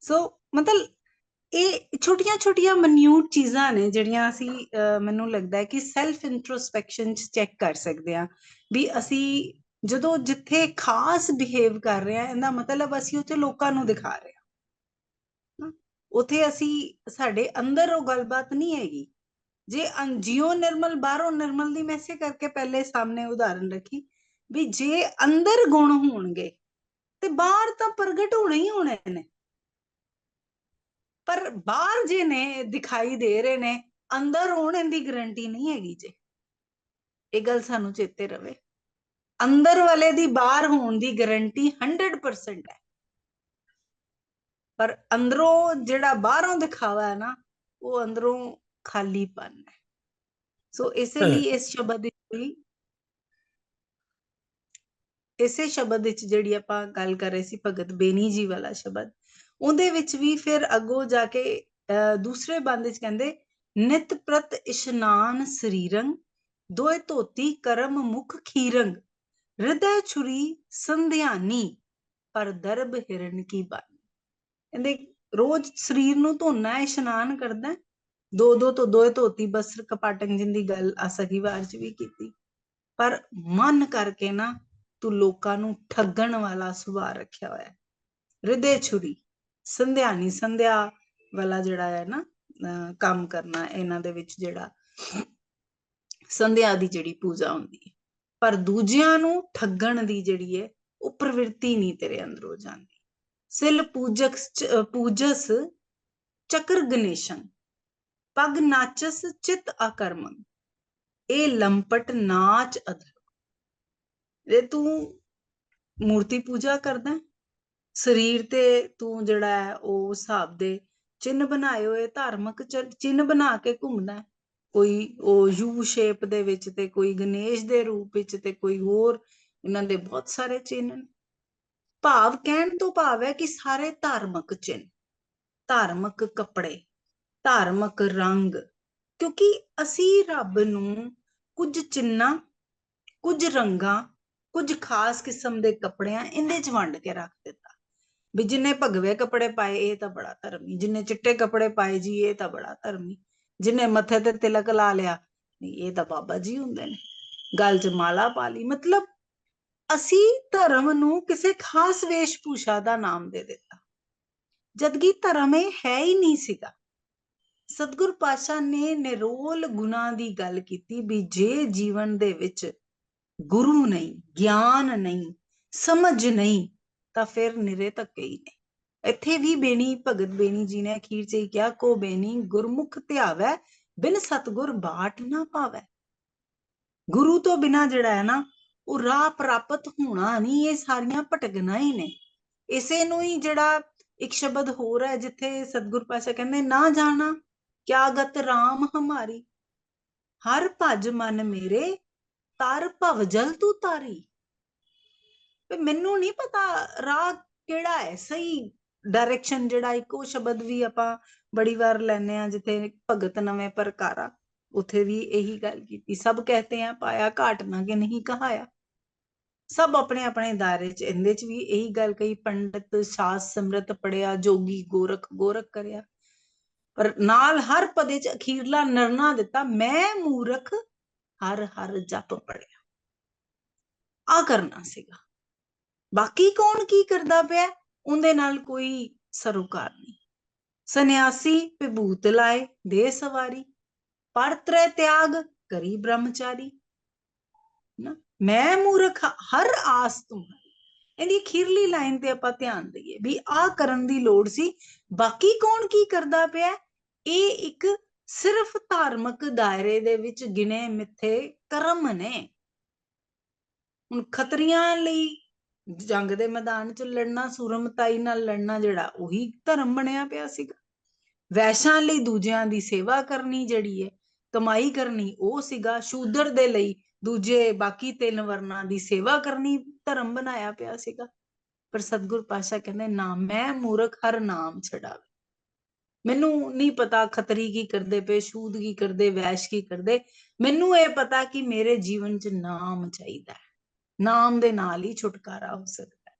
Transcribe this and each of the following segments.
ਸੋ ਮਤਲਬ ਇਹ ਛੋਟੀਆਂ-ਛੋਟੀਆਂ ਮਨਿਊਟ ਚੀਜ਼ਾਂ ਨੇ ਜਿਹੜੀਆਂ ਅਸੀਂ ਅਹ, ਮੈਨੂੰ ਲੱਗਦਾ ਹੈ ਕਿ ਸੈਲਫ ਇੰਟਰੋਸਪੈਕਸ਼ਨ ਚ ਚੈੱਕ ਕਰ ਸਕਦੇ ਹਾਂ ਵੀ ਅਸੀਂ ਜਦੋਂ ਜਿੱਥੇ ਖਾਸ ਬਿਹੇਵ ਕਰ ਰਹੇ ਹਾਂ ਇਹਦਾ ਮਤਲਬ ਅਸੀਂ ਉੱਥੇ ਲੋਕਾਂ ਨੂੰ ਦਿਖਾ ਰਹੇ ਹਾਂ। ਉੱਥੇ ਅਸੀਂ ਸਾਡੇ ਅੰਦਰ ਉਹ ਗੱਲਬਾਤ ਨਹੀਂ ਹੈਗੀ। ਜੇ ਅੰ- ਜਿਉ ਨਿਰਮਲ ਬਾਹਰੋਂ ਨਿਰਮਲ ਦੀ ਮੈਸੇ ਕਰਕੇ ਪਹਿਲੇ ਸਾਹਮਣੇ ਉਦਾਹਰਨ ਰੱਖੀ ਵੀ ਜੇ ਅੰਦਰ ਗੁਣ ਹੋਣਗੇ ਤੇ ਬਾਹਰ ਤਾਂ ਪ੍ਰਗਟ ਹੋਣੇ ਹੀ ਹੋਣੇ ਨੇ। ਪਰ ਬਾਹਰ ਜੇ ਨੇ ਦਿਖਾਈ ਦੇ ਰਹੇ ਨੇ ਅੰਦਰ ਹੋਣ ਦੀ ਗਰੰਟੀ ਨਹੀਂ ਹੈਗੀ ਜੇ। ਇਹ ਗੱਲ ਸਾਨੂੰ ਚੇਤੇ ਰਵੇ। ਅੰਦਰ ਵਾਲੇ ਦੀ ਬਾਹਰ ਹੋਣ ਦੀ ਗਰੰਟੀ 100% ਹੈ। ਪਰ ਅੰਦਰੋਂ ਜਿਹੜਾ ਬਾਹਰੋਂ ਦਿਖਾਵਾ ਹੈ ਨਾ ਉਹ ਅੰਦਰੋਂ ਖਾਲੀਪਨ ਹੈ। ਸੋ ਇਸੇ ਲਈ ਇਸ ਸ਼ਬਦ ਦੀ ਇਸੇ ਸ਼ਬਦ ਵਿੱਚ ਜਿਹੜੀ ਆਪਾਂ ਗੱਲ ਕਰ ਰਹੇ ਸੀ ਭਗਤ ਬੇਨੀ ਜੀ ਵਾਲਾ ਸ਼ਬਦ ਉਹਦੇ ਵਿੱਚ ਵੀ ਫਿਰ ਅੱਗੋਂ ਜਾ ਕੇ ਅਹ, ਦੂਸਰੇ ਬੰਦ ਵਿੱਚ ਕਹਿੰਦੇ ਨਿਤ ਪ੍ਰਤ ਇਸ਼ਨਾਨ ਸਰੀਰੰ ਦੋਇ ਧੋਤੀ ਕਰਮ ਮੁਖ ਖੀਰੰਗ ਹਿਰਦੈ ਛੁਰੀ ਸੰਧਿਆਨੀ ਪਰ ਦਰਬ ਹਿਰਨ ਕੀ ਬਾਨੀ ਕਹਿੰਦੇ ਰੋਜ਼ ਸਰੀਰ ਨੂੰ ਧੋਣਾ ਹੈ ਇਸ਼ਨਾਨ ਕਰਦਾ ਦੋ ਦੋ ਤੋਂ ਦੋਏ ਧੋਤੀ ਬਸਰ ਕਪਾਟੰ ਜਿੰਦੀ ਗੱਲ ਆਸਗੀ ਵਾਰ ਚ ਵੀ ਕੀਤੀ। ਪਰ ਮਨ ਕਰਕੇ ਨਾ ਤੂੰ ਲੋਕਾਂ ਨੂੰ ਠੱਗਣ ਵਾਲਾ ਸੁਭਾਅ ਰੱਖਿਆ ਹੋਇਆ ਹੈ। ਹਿਰਦੇ ਛੁਰੀ ਸੰਧਿਆਨੀ ਸੰਧਿਆ ਵਾਲਾ ਜਿਹੜਾ ਹੈ ਨਾ, ਅਹ ਕੰਮ ਕਰਨਾ, ਇਹਨਾਂ ਦੇ ਵਿੱਚ ਜਿਹੜਾ ਸੰਧਿਆ ਦੀ ਜਿਹੜੀ ਪੂਜਾ ਹੁੰਦੀ ਹੈ। ਪਰ ਦੂਜਿਆਂ ਨੂੰ ਠੱਗਣ ਦੀ ਜਿਹੜੀ ਹੈ, ਉਹ ਪ੍ਰਵਿਰਤੀ ਨਹੀਂ ਤੇਰੇ ਅੰਦਰੋਂ ਜਾਂਦੀ। ਸਿਲ ਪੂਜਕ ਪੂਜਸ ਚਕਰ ਗਣੇਸ਼ੰ ਪਗ ਨਾਚਸ ਚਿਤ ਅਕਰਮੰ ਇਹ ਲੰਪਟ ਨਾਚ ਅਧਰ ਜੇ ਤੂੰ ਮੂਰਤੀ ਪੂਜਾ ਕਰਦਾ ਸਰੀਰ ਤੇ ਤੂੰ ਜਿਹੜਾ ਹੈ, ਉਹ ਹਿਸਾਬ ਦੇ ਚਿੰਨ ਬਣਾਏ ਹੋਏ ਧਾਰਮਿਕ ਚ- ਚਿੰਨ ਬਣਾ ਕੇ ਘੁੰਮਦਾ ਕੋਈ ਉਹ ਯੂ ਸ਼ੇਪ ਦੇ ਵਿੱਚ ਤੇ ਕੋਈ ਗਣੇਸ਼ ਦੇ ਰੂਪ ਵਿੱਚ ਤੇ ਕੋਈ ਹੋਰ ਇਹਨਾਂ ਦੇ ਬਹੁਤ ਸਾਰੇ ਚਿੰਨ ਨੇ। ਭਾਵ ਕਹਿਣ ਤੋਂ ਭਾਵ ਹੈ ਕਿ ਸਾਰੇ ਧਾਰਮਿਕ ਚਿੰਨ ਧਾਰਮਿਕ ਕੱਪੜੇ, ਧਾਰਮਿਕ ਰੰਗ, ਕਿਉਂਕਿ ਅਸੀਂ ਰੱਬ ਨੂੰ ਕੁਝ ਚਿੰਨਾਂ ਕੁਝ ਰੰਗਾਂ, ਕੁਝ ਖਾਸ ਕਿਸਮ ਦੇ ਕੱਪੜਿਆਂ ਇਹਦੇ ਚ ਵੰਡ ਕੇ ਰੱਖ ਦਿੱਤਾ। ਵੀ ਜਿੰਨੇ ਭਗਵੇ ਕੱਪੜੇ ਪਾਏ, ਇਹ ਤਾਂ ਬੜਾ ਧਰਮੀ ਜਿੰਨੇ ਚਿੱਟੇ ਕੱਪੜੇ ਪਾਏ ਜੀ, ਇਹ ਤਾਂ ਬੜਾ ਧਰਮੀ ਜਿੰਨੇ ਮੱਥੇ ਤੇ ਤਿਲਕ ਲਾ ਲਿਆ, ਨਹੀਂ, ਇਹ ਤਾਂ ਬਾਬਾ ਜੀ ਹੁੰਦੇ ਨੇ। ਗਲ 'ਚ ਮਾਲਾ ਪਾ ਲਈ। ਮਤਲਬ ਅਸੀਂ ਧਰਮ ਨੂੰ ਕਿਸੇ ਖਾਸ ਵੇਸ਼ਭੂਸ਼ਾ ਦਾ ਨਾਮ ਦੇ ਦਿੱਤਾ। ਜਦਕਿ ਧਰਮ ਇਹ ਹੈ ਹੀ ਨਹੀਂ ਸੀਗਾ। ਸਤਿਗੁਰ ਪਾਤਸ਼ਾਹ ਨੇ ਨਿਰੋਲ ਗੁਣਾ ਦੀ ਗੱਲ ਕੀਤੀ ਵੀ ਜੇ ਜੀਵਨ ਦੇ ਵਿੱਚ ਗੁਰੂ ਨਹੀਂ, ਗਿਆਨ ਨਹੀਂ, ਸਮਝ ਨਹੀਂ ਤਾਂ ਫਿਰ ਨਿਰੇ ਧੱਕੇ ਹੀ ਨੇ। ਇੱਥੇ ਵੀ ਬੇਣੀ, ਭਗਤ ਬੇਣੀ ਜੀ ਨੇ ਅਖੀਰ ਚ ਹੀ ਕਿਹਾ, ਕੋ ਬੇਣੀ, ਗੁਰਮੁਖ ਧਿਆਵੈ, ਬਿਨ ਸਤਗੁਰ ਬਾਟ ਨਾ ਪਾਵੈ। ਗੁਰੂ ਤੋਂ ਬਿਨਾ ਜਿਹੜਾ ਹੈ ਨਾ, ਉਹ ਰਾਹ ਪ੍ਰਾਪਤ ਹੋਣਾ ਨਹੀਂ, ਇਹ ਸਾਰੀਆਂ ਭਟਕਣਾ ਹੀ ਨੇ। ਇਸੇ ਨੂੰ ਹੀ ਜਿਹੜਾ ਇੱਕ ਸ਼ਬਦ ਹੋਰ ਹੈ, ਜਿੱਥੇ ਸਤਿਗੁਰ ਪਾਸ਼ਾ ਕਹਿੰਦੇ, ਨਾ ਜਾਣਾ ਕਿਆ ਗਤ RAM ਹਮਾਰੀ। ਹਰ ਭਜ ਮਨ ਮੇਰੇ, ਤਰ ਭਵ ਜਲ ਤੂੰ ਤਾਰੀ। ਵੀ ਮੈਨੂੰ ਨਹੀਂ ਪਤਾ ਰਾਹ ਕਿਹੜਾ ਹੈ, ਸਹੀ ਡਾਇਰੈਕਸ਼ਨ ਜਿਹੜਾ ਇੱਕੋ ਸ਼ਬਦ ਵੀ ਆਪਾਂ ਬੜੀ ਵਾਰ ਲੈਨੇ ਆ ਜਿੱਥੇ ਭਗਤ ਨਵੇਂ ਪ੍ਰਕਾਰਾ, ਉਥੇ ਵੀ ਇਹੀ ਗੱਲ ਕੀਤੀ, ਸਭ ਕਹਤੇ ਆ ਪਾਇਆ ਘਾਟ ਨਾ ਕਿ ਨਹੀਂ ਕਹਾਇਆ। ਸਭ ਆਪਣੇ ਆਪਣੇ ਦਾਇਰੇ ਚ, ਇਹਦੇ ਚ ਵੀ ਇਹੀ ਗੱਲ ਕਹੀ, ਪੰਡਤ ਸਾਸ ਸਮਰਤ ਪੜਿਆ ਜੋਗੀ, ਗੋਰਖ ਗੋਰਖ ਕਰਿਆ। ਪਰ ਨਾਲ ਹਰ ਪਦੇ ਚ ਅਖੀਰਲਾ ਨਰਨਾ ਦਿੱਤਾ, ਮੈਂ ਮੂਰਖ ਹਰ ਹਰ ਜਪ ਪੜਿਆ ਆ ਕਰਨਾ ਸੀਗਾ। ਬਾਕੀ ਕੌਣ ਕੀ ਕਰਦਾ ਪਿਆ? ਉਹਦੇ ਨਾਲ ਕੋਈ ਸਰੋਕਾਰ ਨਹੀਂ। ਸੰਨਿਆਸੀ ਵਿਭੂਤ ਲਾਏ ਦੇ ਸਵਾਰੀ। ਪਰ ਤ੍ਰੈ ਤਿਆਗ ਕਰੀ ਬ੍ਰਹਮਚਾਰੀ। ਨਾ, ਮੈਂ ਮੂਰਖ ਹਰ ਆਸ ਤੋਂ ਇਹਦੀ ਖੀਰਲੀ ਲਾਈਨ ਤੇ ਆਪਾਂ ਧਿਆਨ ਦਈਏ ਵੀ ਆ ਕਰਨ ਦੀ ਲੋੜ ਸੀ। ਬਾਕੀ ਕੌਣ ਕੀ ਕਰਦਾ ਪਿਆ? ਇਹ ਇੱਕ ਸਿਰਫ ਧਾਰਮਿਕ ਦਾਇਰੇ ਦੇ ਵਿੱਚ ਗਿਣੇ ਮਿੱਥੇ ਕਰਮ ਨੇ। ਹੁਣ ਖਤਰੀਆਂ ਲਈ ਜੰਗ ਦੇ ਮੈਦਾਨ 'ਚ ਲੜਨਾ, ਸੂਰਮਤਾਈ ਨਾਲ ਲੜਨਾ ਜਿਹੜਾ, ਉਹੀ ਧਰਮ ਬਣਿਆ ਪਿਆ ਸੀਗਾ। ਵੈਸ਼ਾਂ ਲਈ ਦੂਜਿਆਂ ਦੀ ਸੇਵਾ ਕਰਨੀ ਜਿਹੜੀ ਹੈ, ਕਮਾਈ ਕਰਨੀ, ਉਹ ਸੀਗਾ ਸ਼ੂਦਰ ਦੇ ਲਈ ਦੂਜੇ ਬਾਕੀ ਤਿੰਨ ਵਰਨਾਂ ਦੀ ਸੇਵਾ ਕਰਨੀ ਧਰਮ ਬਣਾਇਆ ਪਿਆ ਸੀਗਾ। ਪਰ ਸਤਿਗੁਰ ਪਾਸ਼ਾ ਕਹਿੰਦੇ, ਨਾ ਮੈਂ ਮੂਰਖ, ਹਰ ਨਾਮ ਛਡਾਵੇ। ਮੈਨੂੰ ਨਹੀਂ ਪਤਾ ਖਤਰੀ ਕੀ ਕਰਦੇ ਪਏ ਸ਼ੂਦ ਕੀ ਕਰਦੇ, ਵੈਸ਼ ਕੀ ਕਰਦੇ। ਮੈਨੂੰ ਇਹ ਪਤਾ ਕਿ ਮੇਰੇ ਜੀਵਨ 'ਚ ਨਾਮ ਚਾਹੀਦਾ ਹੈ। ਨਾਮ ਦੇ ਨਾਲ ਹੀ ਛੁਟਕਾਰਾ ਹੋ ਸਕਦਾ ਹੈ।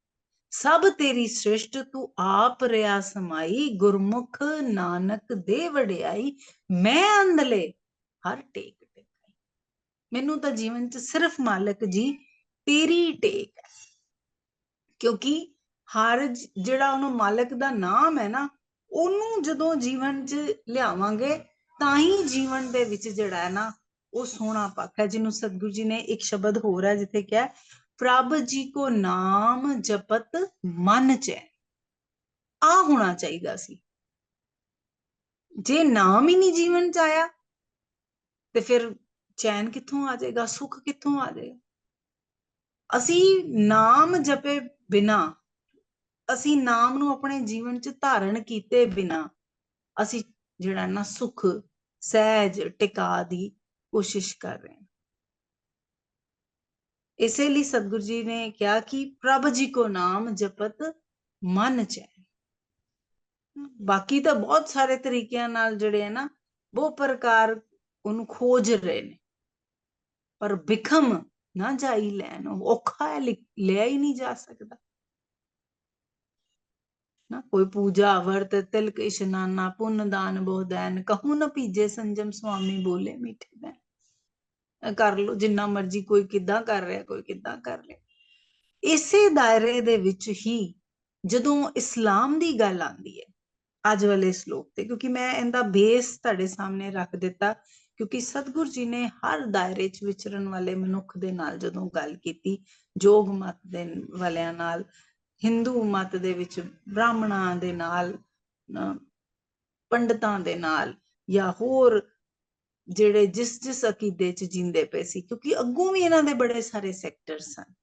ਸਭ ਤੇਰੀ ਸ੍ਰਿਸ਼ਟ, ਤੂੰ ਆਪ ਰਿਆ ਸਮਾਈ, ਗੁਰਮੁਖ ਨਾਨਕ ਦੇ ਵਡਿਆਈ, ਮੈਂ ਅੰਦਲੇ ਹਰ ਟੇਕ ਟੇਕਾਈ। ਮੈਨੂੰ ਤਾਂ ਜੀਵਨ 'ਚ ਸਿਰਫ ਮਾਲਕ ਜੀ, ਤੇਰੀ ਟੇਕ ਹੈ। ਕਿਉਂਕਿ ਹਰ ਜਿਹੜਾ ਉਹਨੂੰ ਮਾਲਕ ਦਾ ਨਾਮ ਹੈ ਨਾ, ਉਹਨੂੰ ਜਦੋਂ ਜੀਵਨ 'ਚ ਲਿਆਵਾਂਗੇ, ਤਾਂ ਹੀ ਜੀਵਨ ਦੇ ਵਿੱਚ ਜਿਹੜਾ ਹੈ ਨਾ ਉਹ ਸੋਹਣਾ ਪੱਖ ਹੈ, ਜਿਹਨੂੰ ਸਤਿਗੁਰੂ ਜੀ ਨੇ ਇੱਕ ਸ਼ਬਦ ਹੋਰ ਹੈ, ਜਿੱਥੇ ਕਿਹਾ ਪ੍ਰਭ ਜੀ ਕੋ ਨਾਮ ਜਪਤ ਮਨ ਚੈ ਆ ਹੋਣਾ ਚਾਹੀਦਾ ਸੀ। ਜੇ ਨਾਮ ਹੀ ਨਹੀਂ ਜੀਵਨ ਚ ਆਇਆ, ਤੇ ਫਿਰ ਚੈਨ ਕਿੱਥੋਂ ਆ ਜਾਏਗਾ, ਸੁੱਖ ਕਿੱਥੋਂ ਆ ਜਾਏਗਾ? ਅਸੀਂ ਨਾਮ ਜਪੇ ਬਿਨਾ, ਅਸੀਂ ਨਾਮ ਨੂੰ ਆਪਣੇ ਜੀਵਨ ਚ ਧਾਰਨ ਕੀਤੇ ਬਿਨਾ, ਅਸੀਂ ਜਿਹੜਾ ਨਾ ਸੁੱਖ, ਸਹਿਜ, ਟਿਕਾ ਦੀ ਕੋਸ਼ਿਸ਼ ਕਰ ਰਹੇ ਹਾਂ ਇਸੇ ਲਈ ਸਤਿਗੁਰੂ ਜੀ ਨੇ ਕਿਹਾ ਕਿ ਪ੍ਰਭ ਜੀ ਕੋ ਨਾਮ ਜਪਤ ਮਨ ਚੈਨ ਬਾਕੀ ਤਾਂ ਬਹੁਤ ਸਾਰੇ ਤਰੀਕਿਆਂ ਨਾਲ ਜਿਹੜੇ ਹੈ ਨਾ ਬਹੁਤ ਪ੍ਰਕਾਰ ਉਹਨੂੰ ਖੋਜ ਰਹੇ ਨੇ ਪਰ ਬਿਖਮ ਨਾ ਜਾਈ ਲੈਣ ਔਖਾ ਹੈ ਲਿ- ਲਿਆ ਹੀ ਨਹੀਂ ਜਾ ਸਕਦਾ ਨਾ ਕੋਈ ਪੂਜਾ ਵਰਤ ਤਿਲਕ ਇਸ਼ਨਾਨਾ ਪੁੰਨ ਦਾਨ ਬੋਧੈਨ ਕਹੂ ਨ ਪੀਜੇ ਸੰਜਮ ਸੁਆਮੀ ਬੋਲੇ ਮਿੱਠੇ ਬੈਨ ਕਰ ਲੋ ਜਿੰਨਾ ਮਰਜ਼ੀ ਕੋਈ ਕਿੱਦਾਂ ਕਰ ਰਿਹਾ, ਕੋਈ ਕਿੱਦਾਂ ਕਰ ਰਿਹਾ। ਇਸੇ ਦਾਇਰੇ ਦੇ ਵਿੱਚ ਹੀ ਜਦੋਂ ਇਸਲਾਮ ਦੀ ਗੱਲ ਆਉਂਦੀ ਹੈ, ਅੱਜ ਵਾਲੇ ਸ਼ਲੋਕ ਤੇ, ਕਿਉਂਕਿ ਮੈਂ ਇਹਦਾ ਬੇਸ ਤੁਹਾਡੇ ਸਾਹਮਣੇ ਰੱਖ ਦਿੱਤਾ, ਕਿਉਂਕਿ ਸਤਿਗੁਰ ਜੀ ਨੇ ਹਰ ਦਾਇਰੇ 'ਚ ਵਿਚਰਨ ਵਾਲੇ ਮਨੁੱਖ ਦੇ ਨਾਲ ਜਦੋਂ ਗੱਲ ਕੀਤੀ, ਜੋਗ ਮਤ ਦੇ ਵਾਲਿਆਂ ਨਾਲ, ਹਿੰਦੂ ਮਤ ਦੇ ਵਿੱਚ ਬ੍ਰਾਹਮਣਾਂ ਦੇ ਨਾਲ, ਅਹ ਪੰਡਤਾਂ ਦੇ ਨਾਲ ਜਾਂ ਹੋਰ ਜਿਹੜੇ ਜਿਸ ਜਿਸ ਅਕੀਦੇ 'ਚ ਜਿੰਦੇ ਪਏ ਸੀ, ਕਿਉਂਕਿ ਅੱਗੋਂ ਵੀ ਇਹਨਾਂ ਦੇ ਬੜੇ ਸਾਰੇ ਸੈਕਟਰ ਸਨ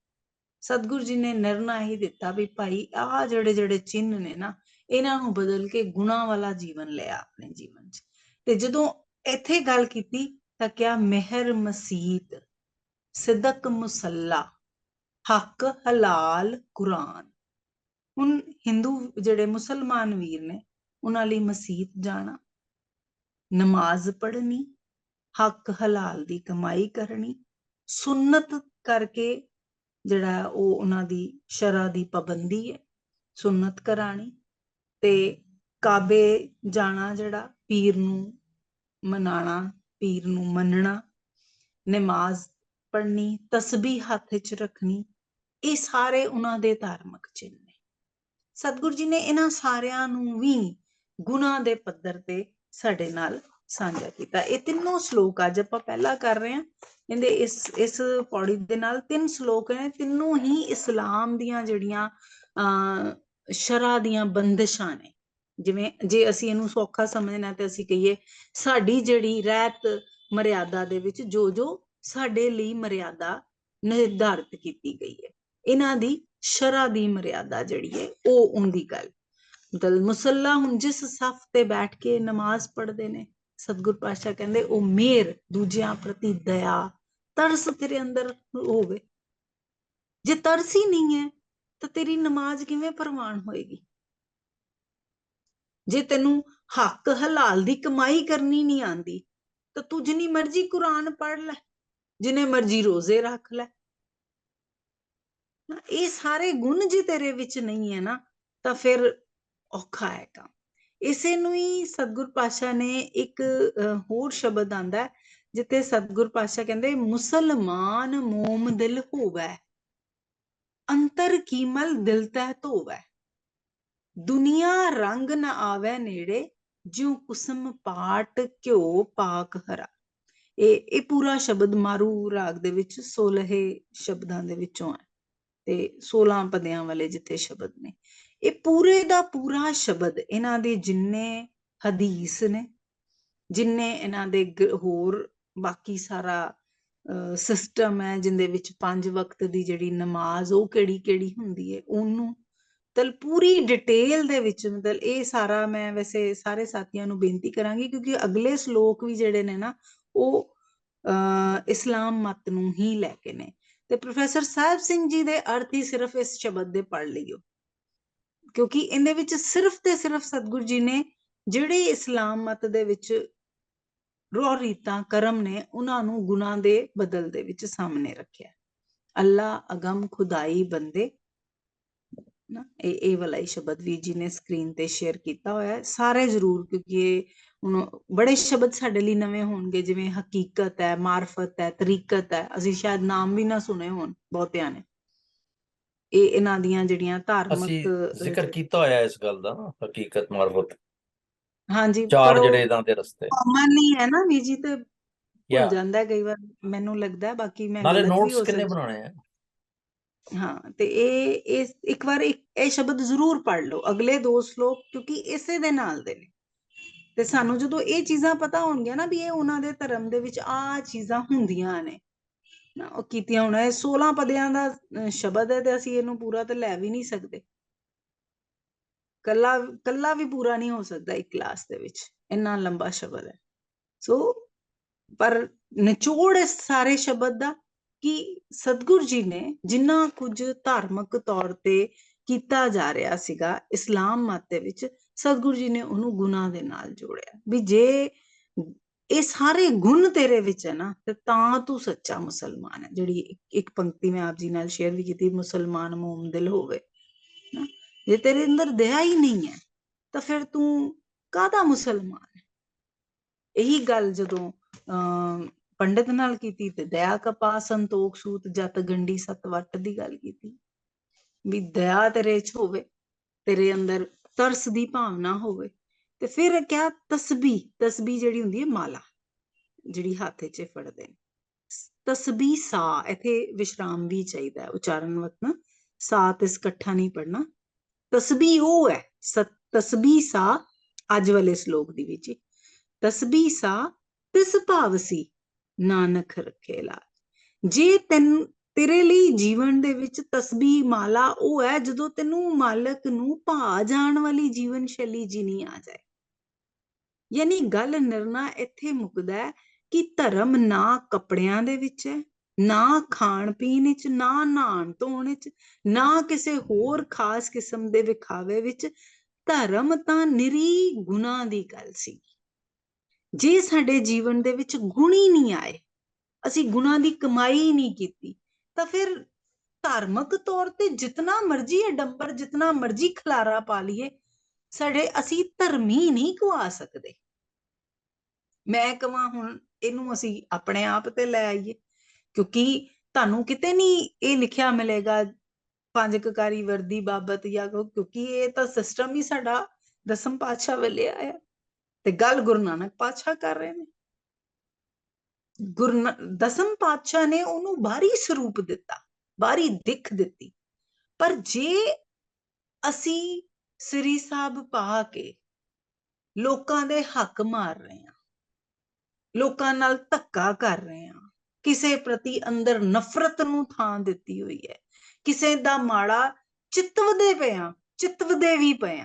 ਸਤਿਗੁਰੂ ਜੀ ਨੇ ਨਿਰਣਾ ਹੀ ਦਿੱਤਾ ਵੀ ਭਾਈ ਆਹ ਜਿਹੜੇ ਜਿਹੜੇ ਚਿੰਨ ਨੇ ਨਾ, ਇਹਨਾਂ ਨੂੰ ਬਦਲ ਕੇ ਗੁਣਾ ਵਾਲਾ ਜੀਵਨ ਲਿਆ ਆਪਣੇ ਜੀਵਨ 'ਚ। ਤੇ ਜਦੋਂ ਇੱਥੇ ਗੱਲ ਕੀਤੀ ਤਾਂ ਕਿਹਾ, ਮਹਿਰ ਮਸੀਤ, ਸਿਦਕ ਮੁਸੱਲਾ, ਹੱਕ ਹਲਾਲ ਕੁਰਾਨ। ਹੁਣ ਹਿੰਦੂ ਜਿਹੜੇ ਮੁਸਲਮਾਨ ਵੀਰ ਨੇ, ਉਹਨਾਂ ਲਈ ਮਸਜਿਦ ਜਾਣਾ, ਨਮਾਜ਼ ਪੜ੍ਹਨੀ ਹੱਕ ਹਲਾਲ ਦੀ ਕਮਾਈ ਕਰਨੀ ਸੁਨਨਤ ਕਰਕੇ ਜਿਹੜਾ ਉਹ ਉਹਨਾਂ ਦੀ ਸ਼ਰਾ ਦੀ ਪਾਬੰਦੀ ਹੈ ਸੁਨਨਤ ਕਰਾਣੀ ਤੇ ਕਾਬੇ ਜਾਣਾ ਜਿਹੜਾ ਪੀਰ ਨੂੰ ਮਨਾਣਾ ਪੀਰ ਨੂੰ ਮੰਨਣਾ, ਨਮਾਜ਼ ਪੜ੍ਹਨੀ, ਤਸਬੀਹ ਹੱਥ ਵਿੱਚ ਰੱਖਣੀ, ਇਹ ਸਾਰੇ ਉਹਨਾਂ ਦੇ ਧਾਰਮਿਕ ਚਿੰਨ੍ਹ ਨੇ। ਸਤਿਗੁਰੂ ਜੀ ਨੇ ਇਹਨਾਂ ਸਾਰਿਆਂ ਨੂੰ ਵੀ ਗੁਣਾ ਦੇ ਪੱਧਰ ਤੇ ਸਾਡੇ ਨਾਲ ਸਾਂਝਾ ਕੀਤਾ। ਇਹ ਤਿੰਨੋਂ ਸ਼ਲੋਕ ਅੱਜ ਆਪਾਂ ਪਹਿਲਾਂ ਕਰ ਰਹੇ ਹਾਂ। ਇਹਦੇ ਇਸ ਇਸ ਪੌੜੀ ਦੇ ਨਾਲ ਤਿੰਨ ਸ਼ਲੋਕ ਨੇ, ਤਿੰਨੋਂ ਹੀ ਇਸਲਾਮ ਦੀਆਂ ਜਿਹੜੀਆਂ ਅ ਸ਼ਰਾ ਦੀਆਂ ਬੰਦਿਸ਼ਾਂ ਨੇ। ਜਿਵੇਂ ਜੇ ਅਸੀਂ ਇਹਨੂੰ ਸੌਖਾ ਸਮਝਣਾ ਤੇ ਅਸੀਂ ਕਹੀਏ, ਸਾਡੀ ਜਿਹੜੀ ਰਹਿਤ ਮਰਿਆਦਾ ਦੇ ਵਿੱਚ ਜੋ ਜੋ ਸਾਡੇ ਲਈ ਮਰਿਆਦਾ ਨਿਰਧਾਰਿਤ ਕੀਤੀ ਗਈ ਹੈ। ਇਹਨਾਂ ਦੀ ਸ਼ਰਾ ਦੀ ਮਰਿਆਦਾ ਜਿਹੜੀ ਹੈ, ਉਹ ਉਹਦੀ ਗੱਲ। ਦਲ ਮੁਸੱਲਾ ਹੁਣ ਜਿਸ ਸਫ ਤੇ ਬੈਠ ਕੇ ਨਮਾਜ਼ ਪੜ੍ਹਦੇ ਨੇ ਸਤਿਗੁਰ ਪਾਤਸ਼ਾਹ ਕਹਿੰਦੇ, ਉਹ ਮੇਰ ਦੂਜਿਆਂ ਪ੍ਰਤੀ ਦਇਆ, ਤਰਸ ਤੇਰੇ ਅੰਦਰ ਹੋਵੇ। ਜੇ ਤਰਸ ਹੀ ਨਹੀਂ ਹੈ, ਤਾਂ ਤੇਰੀ ਨਮਾਜ਼ ਕਿਵੇਂ ਪ੍ਰਵਾਨ ਹੋਏਗੀ? ਜੇ ਤੈਨੂੰ ਹੱਕ ਹਲਾਲ ਦੀ ਕਮਾਈ ਕਰਨੀ ਨਹੀਂ ਆਂਦੀ ਤਾਂ ਤੂੰ ਜਿੰਨੀ ਮਰਜ਼ੀ ਕੁਰਾਨ ਪੜ੍ਹ ਲੈ, ਜਿੰਨੇ ਮਰਜ਼ੀ ਰੋਜ਼ੇ ਰੱਖ ਲੈ। ਇਹ ਸਾਰੇ ਗੁਣ ਜੇ ਤੇਰੇ ਵਿੱਚ ਨਹੀਂ ਹੈ ਨਾ, ਤਾਂ ਫਿਰ ਔਖਾ ਹੈ ਕੰਮ। ਇਸੇ ਨੂੰ ਹੀ ਸਤਿਗੁਰ ਪਾਸ਼ਾ ਨੇ ਇੱਕ ਹੋਰ ਸ਼ਬਦ ਆਂਦਾ ਹੈ, ਜਿੱਥੇ ਸਤਿਗੁਰ ਪਾਸ਼ਾ ਕਹਿੰਦੇ, ਮੁਸਲਮਾਨ ਮੋਮ ਦਿਲ ਹੋਵੇ, ਅੰਤਰ ਕੀਮਲ ਦਿਲ ਤਹਿ ਧੋਵੇ। ਦੁਨੀਆ ਰੰਗ ਨਾ ਆਵੇ ਨੇੜੇ, ਜਿਉ ਕੁਸਮ ਪਾਟ ਘਿਓ ਪਾਕ ਹਰਾ ਇਹ ਇਹ ਪੂਰਾ ਸ਼ਬਦ ਮਾਰੂ ਰਾਗ ਦੇ ਵਿੱਚ 16 ਸ਼ਬਦਾਂ ਦੇ ਵਿੱਚੋਂ ਹੈ ਤੇ 16 ਪਦਿਆਂ ਵਾਲੇ ਜਿੱਥੇ ਸ਼ਬਦ ਨੇ। ਇਹ ਪੂਰੇ ਦਾ ਪੂਰਾ ਸ਼ਬਦ ਇਹਨਾਂ ਦੇ ਜਿੰਨੇ ਹਦੀਸ ਨੇ, ਜਿੰਨੇ ਇਹਨਾਂ ਦੇ ਹੋਰ ਬਾਕੀ ਸਾਰਾ ਸਿਸਟਮ ਹੈ ਜਿੰਦੇ ਵਿੱਚ ਪੰਜ ਵਕਤ ਦੀ ਜਿਹੜੀ ਨਮਾਜ਼, ਉਹ ਕਿਹੜੀ ਕਿਹੜੀ ਹੁੰਦੀ ਹੈ, ਉਹਨੂੰ ਤਲ ਪੂਰੀ ਡਿਟੇਲ ਦੇ ਵਿੱਚ ਮਤਲਬ ਇਹ ਸਾਰਾ ਮੈਂ ਵੈਸੇ ਸਾਰੇ ਸਾਥੀਆਂ ਨੂੰ ਬੇਨਤੀ ਕਰਾਂਗੀ ਕਿਉਂਕਿ ਅਗਲੇ ਸ਼ਲੋਕ ਵੀ ਜਿਹੜੇ ਨੇ ਨਾ, ਉਹ ਅ ਇਸਲਾਮ ਮਤ ਨੂੰ ਹੀ ਲੈ ਕੇ ਨੇ। ਤੇ ਪ੍ਰੋਫੈਸਰ ਸਾਹਿਬ ਸਿੰਘ ਜੀ ਦੇ ਅਰਥ ਹੀ ਸਿਰਫ ਇਸ ਸ਼ਬਦ ਦੇ ਪੜ੍ਹ ਲਈਓ। ਕਿਉਂਕਿ ਇਹਦੇ ਵਿੱਚ ਸਿਰਫ ਤੇ ਸਿਰਫ ਸਤਿਗੁਰੂ ਜੀ ਨੇ ਜਿਹੜੇ ਇਸਲਾਮ ਮਤ ਦੇ ਵਿੱਚ ਰੋ ਰੀਤਾਂ, ਕਰਮ ਨੇ, ਉਹਨਾਂ ਨੂੰ ਗੁਨਾਹ ਦੇ ਬਦਲ ਦੇ ਵਿੱਚ ਸਾਹਮਣੇ ਰੱਖਿਆ। ਅੱਲਾ ਅਗਮ ਖੁਦਾਈ ਬੰਦੇ। ਨਾ, ਇਹ ਇਹ ਵਾਲਾ ਹੀ ਸ਼ਬਦ ਵੀ ਜੀ ਨੇ ਸਕਰੀਨ ਤੇ ਸ਼ੇਅਰ ਕੀਤਾ ਹੋਇਆ ਸਾਰੇ ਜ਼ਰੂਰ, ਕਿਉਂਕਿ ਇਹ ਹੁਣ ਬੜੇ ਸ਼ਬਦ ਸਾਡੇ ਲਈ ਨਵੇਂ ਹੋਣਗੇ, ਜਿਵੇਂ ਹਕੀਕਤ ਹੈ, ਮਾਰਫਤ ਹੈ, ਤਰੀਕਤ ਹੈ। ਅਸੀਂ ਸ਼ਾਇਦ ਨਾਮ ਵੀ ਨਾ ਸੁਣੇ ਹੋਣ ਬਹੁਤਿਆਂ ਨੇ। ਇਹ ਇਹਨਾਂ ਦੀਆਂ ਜਿਹੜੀਆਂ ਅਸੀਂ ਧਾਰਮਿਕ ਜ਼ਿਕਰ ਕੀਤਾ ਹੋਇਆ ਇਸ ਗੱਲ ਦਾ ਹਕੀਕਤ ਮਾਰਫਤ ਹਾਂਜੀ ਚਾਰ ਜਿਹੜੇ ਇਦਾਂ ਦੇ ਰਸਤੇ। ਕਾਮਨ ਨਹੀਂ ਹੈ ਨਾ ਵੀ ਜੀ ਤੇ ਭੁੱਲ. ਜਾਂਦਾ ਹੈ ਕਈ ਵਾਰ ਮੈਨੂੰ ਲੱਗਦਾ ਹੈ ਬਾਕੀ ਮੈਂ ਨਾਲੇ ਗਲਤ ਵੀ ਨੋਟਸ ਹੋ ਕਿੰਨੇ ਸਕਦੀ ਬਣਾਉਣੇ ਆ? ਹਾਂ ਤੇ ਇਹ ਇਹ ਇੱਕ ਵਾਰ ਇੱਕ ਇਹ ਸ਼ਬਦ ਜ਼ਰੂਰ ਪੜ੍ਹ ਲਓ ਅਗਲੇ ਦੋ ਸ਼ਲੋਕ ਕਿਉਂਕਿ ਇਸੇ ਦੇ ਨਾਲ ਦੇ ਨੇ। ਤੇ ਸਾਨੂੰ ਜਦੋਂ ਇਹ ਚੀਜ਼ਾਂ ਪਤਾ ਹੋਣਗੀਆਂ ਨਾ ਵੀ ਇਹ ਉਹਨਾਂ ਦੇ ਧਰਮ ਦੇ ਵਿੱਚ ਆ ਚੀਜ਼ਾਂ ਹੁੰਦੀਆਂ ਨੇ ਨਾ, ਉਹ ਕੀਤੀਆਂ ਹੁਣ, ਇਹ 16 ਪਦਿਆਂ ਦਾ ਸ਼ਬਦ ਹੈ ਤੇ ਅਸੀਂ ਇਹਨੂੰ ਪੂਰਾ ਤੇ ਲੈ ਵੀ ਨਹੀਂ ਸਕਦੇ। ਕੱਲਾ ਕੱਲਾ ਵੀ ਪੂਰਾ ਨਹੀਂ ਹੋ ਸਕਦਾ ਇੱਕ ਕਲਾਸ ਦੇ ਵਿੱਚ, ਇੰਨਾ ਲੰਬਾ ਸ਼ਬਦ ਹੈ। ਸੋ ਪਰ ਨਿਚੋੜ ਇਸ ਸਾਰੇ ਸ਼ਬਦ ਦਾ ਕਿ ਸਤਿਗੁਰ ਜੀ ਨੇ ਜਿੰਨਾ ਕੁਝ ਧਾਰਮਿਕ ਤੌਰ ਤੇ ਕੀਤਾ ਜਾ ਰਿਹਾ ਸੀਗਾ ਇਸਲਾਮ ਮਤ ਦੇ ਵਿੱਚ, ਸਤਿਗੁਰ ਜੀ ਨੇ ਉਹਨੂੰ ਗੁਨਾਹ ਦੇ ਨਾਲ ਜੋੜਿਆ। ਵੀ ਜੇ ਇਹ ਸਾਰੇ ਗੁਣ ਤੇਰੇ ਵਿੱਚ ਹੈ ਨਾ, ਤੇ ਤਾਂ ਤੂੰ ਸੱਚਾ ਮੁਸਲਮਾਨ ਹੈ। ਜਿਹੜੀ ਇੱਕ- ਪੰਕਤੀ ਮੈਂ ਆਪ ਜੀ ਨਾਲ ਸ਼ੇਅਰ ਵੀ ਕੀਤੀ, ਮੁਸਲਮਾਨ ਮੂਮ ਦਿਲ ਹੋਵੇ, ਨਾ। ਜੇ ਤੇਰੇ ਅੰਦਰ ਦਇਆ ਹੀ ਨਹੀਂ ਹੈ, ਤਾਂ ਫਿਰ ਤੂੰ ਕਾਹਦਾ ਮੁਸਲਮਾਨ ਇਹੀ ਗੱਲ ਜਦੋਂ, ਅਮ, ਪੰਡਿਤ ਨਾਲ ਕੀਤੀ ਤੇ ਦਇਆ ਕਪਾ ਸੰਤੋਖ ਸੂਤ ਜਤ ਗੰਡੀ ਸਤ ਵੱਟ ਦੀ ਗੱਲ ਕੀਤੀ, ਵੀ ਦਇਆ ਤੇਰੇ ਚ ਹੋਵੇ, ਤੇਰੇ ਅੰਦਰ ਤਰਸ ਦੀ ਭਾਵਨਾ ਹੋਵੇ ਤੇ ਫਿਰ ਕਿਹਾ ਤਸਬੀਹ ਤਸਬੀਹ ਜਿਹੜੀ ਹੁੰਦੀ ਹੈ ਮਾਲਾ, ਜਿਹੜੀ ਹੱਥ 'ਚ ਫੜਦੇ ਨੇ। ਤਸਬੀਹ ਸਾ, ਇੱਥੇ ਵਿਸ਼ਰਾਮ ਵੀ ਚਾਹੀਦਾ ਉਚਾਰਨ ਵਕਤ ਨਾ ਸਾ ਤੇ ਇਕੱਠਾ ਨਹੀਂ ਪੜਨਾ ਤਸਬੀਹ ਉਹ ਹੈ ਸ- ਤਸਬੀਹ ਸਾ, ਅੱਜ ਵਾਲੇ ਸ਼ਲੋਕ ਦੀ ਵਿੱਚ। ਹੀ। ਤਸਬੀਹ ਸਾ, ਤਿਸ ਭਾਵ ਨਾਨਕ ਰੱਖੇ ਲਾਜ। ਜੇ ਤੈਨੂੰ, ਤੇਰੇ ਲਈ ਜੀਵਨ ਦੇ ਵਿੱਚ ਤਸਬੀਹ ਮਾਲਾ ਉਹ ਹੈ, ਜਦੋਂ ਤੈਨੂੰ ਮਾਲਕ ਨੂੰ ਭਾ ਜਾਣ ਵਾਲੀ ਜੀਵਨ ਸ਼ੈਲੀ ਜੀਣੀ ਆ ਜਾਏ। ਯਾਨੀ ਗੱਲ ਨਿਰਣਾ ਇੱਥੇ ਮੁੱਕਦਾ ਹੈ ਕਿ ਧਰਮ ਨਾ ਕੱਪੜਿਆਂ ਦੇ ਵਿੱਚ ਹੈ, ਨਾ ਖਾਣ ਪੀਣ ਵਿੱਚ, ਨਾ ਨਹਾਣ ਧੋਣ ਵਿੱਚ, ਨਾ ਕਿਸੇ ਹੋਰ ਖਾਸ ਕਿਸਮ ਦੇ ਵਿਖਾਵੇ ਵਿੱਚ, ਧਰਮ ਤਾਂ ਨਿਰੀ ਗੁਨਾਹ ਦੀ ਗੱਲ ਸੀ। ਜੇ ਸਾਡੇ ਜੀਵਨ ਦੇ ਵਿੱਚ ਗੁਣ ਹੀ ਨਹੀਂ ਆਏ, ਅਸੀਂ ਗੁਣਾਂ ਦੀ ਕਮਾਈ ਨਹੀਂ ਕੀਤੀ, ਤਾਂ ਫਿਰ ਧਾਰਮਿਕ ਤੌਰ ਤੇ ਜਿਤਨਾ ਮਰਜ਼ੀ ਅਡੰਬਰ ਜਿਤਨਾ ਮਰਜ਼ੀ ਖਲਾਰਾ ਪਾ ਲਈਏ ਸਾਡੇ ਅਸੀਂ ਧਰਮੀ ਨਹੀਂ ਗਵਾ ਸਕਦੇ। ਮੈਂ ਕਹਾਂ ਹੁਣ ਇਹਨੂੰ ਅਸੀਂ ਆਪਣੇ ਆਪ ਤੇ ਲੈ ਆਈਏ, ਕਿਉਂਕਿ ਤੁਹਾਨੂੰ ਕਿਤੇ ਨਹੀਂ ਇਹ ਲਿਖਿਆ ਮਿਲੇਗਾ ਪੰਜ ਕਕਾਰੀ ਵਰਦੀ ਬਾਬਤ ਜਾਂ ਕਿਉਂਕਿ ਇਹ ਤਾਂ ਸਿਸਟਮ ਹੀ ਸਾਡਾ ਦਸਮ ਪਾਤਸ਼ਾਹ ਵੇਲੇ ਆਇਆ ਤੇ ਗੱਲ ਗੁਰੂ ਨਾਨਕ ਪਾਤਸ਼ਾਹ ਕਰ ਰਹੇ ਨੇ। ਗੁਰੂ ਦਸਮ ਪਾਤਸ਼ਾਹ ਨੇ ਉਹਨੂੰ ਬਾਹਰੀ ਸਰੂਪ ਦਿੱਤਾ, ਬਾਹਰੀ ਦਿੱਖ ਦਿੱਤੀ। ਪਰ ਜੇ ਅਸੀਂ ਸ੍ਰੀ ਸਾਹਿਬ ਪਾ ਕੇ ਲੋਕਾਂ ਦੇ ਹੱਕ ਮਾਰ ਰਹੇ ਹਾਂ, ਲੋਕਾਂ ਨਾਲ ਧੱਕਾ ਕਰ ਰਹੇ ਹਾਂ, ਕਿਸੇ ਪ੍ਰਤੀ ਅੰਦਰ ਨਫ਼ਰਤ ਨੂੰ ਥਾਂ ਦਿੱਤੀ ਹੋਈ ਹੈ, ਕਿਸੇ ਦਾ ਮਾੜਾ ਚਿਤਵਦੇ ਪਿਆ ਚਿਤਵਦੇ ਵੀ ਪਏ